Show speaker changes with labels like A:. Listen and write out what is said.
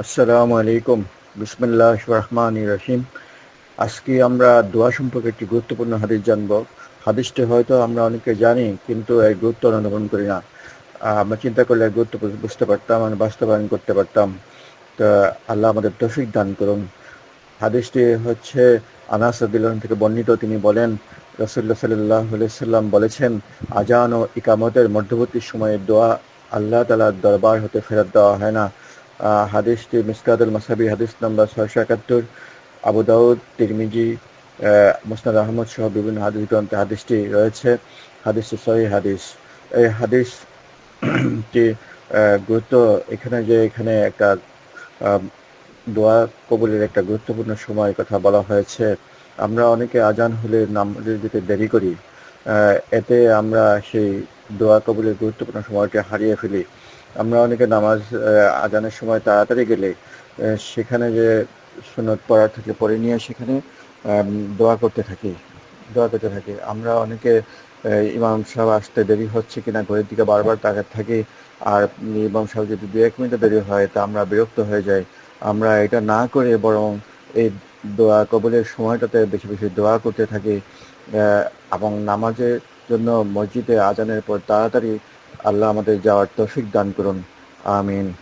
A: আসসালামু আলাইকুম। বিসমিল্লাহ রহমান রহিম। আজকে আমরা দোয়া সম্পর্কে একটি গুরুত্বপূর্ণ হাদিস জানব। হাদিসটি হয়তো আমরা অনেকে জানি, কিন্তু এর গুরুত্ব অনুধাবন করি না। আমরা চিন্তা করলে এর গুরুত্ব বুঝতে পারতাম আর বাস্তবায়ন করতে পারতাম। তা আল্লাহ আমাদের তৌফিক দান করুন। হাদিসটি হচ্ছে আনাস থেকে বর্ণিত। তিনি বলেন রসুল্লাহ সাল্লাহ সাল্লাম বলেছেন, আজান ও ইকামতের মধ্যবর্তী সময়ে দোয়া আল্লাহ তালার দরবার হতে ফেরত দেওয়া হয় না। হাদিসটি মিসকাতুল মাসাবি হাদিস নাম্বার ছয়শো একাত্তর, আবু দাউদ, তিরমিজি মুসনাদ আহমদ সহ বিভিন্ন হাদিস গ্রন্থে হাদিসটি রয়েছে। হাদিসটি সহি হাদিস। এই হাদিসটি গুরুত্ব এখানে যে এখানে একটা দোয়া কবুলের একটা গুরুত্বপূর্ণ সময় কথা বলা হয়েছে। আমরা অনেকে আজান হলে নামাজের দিকে দেরি করি। এতে আমরা সেই দোয়া কবুলের গুরুত্বপূর্ণ সময়টি হারিয়ে ফেলি। আমরা অনেকে নামাজ আজানের সময় তাড়াতাড়ি গেলে সেখানে যে সুনত পড়া থেকে পড়ে নিয়ে সেখানে দোয়া করতে থাকি, দোয়া করতে থাকি। আমরা অনেকে ইমাম সাহেব আসতে দেরি হচ্ছে কিনা, ঘড়ির দিকে বারবার তাকাতে থাকি, আর ইমাম সাহেব যদি দু এক মিনিট দেরি হয়, তা আমরা বিরক্ত হয়ে যাই। আমরা এটা না করে বরং এই দোয়া কবলের সময়টাতে বেশি বেশি দোয়া করতে থাকি এবং নামাজের জন্য মসজিদে আজানের পর তাড়াতাড়ি আল্লাহ আমাদের যাওয়ার তৌফিক দান করুন। আমিন।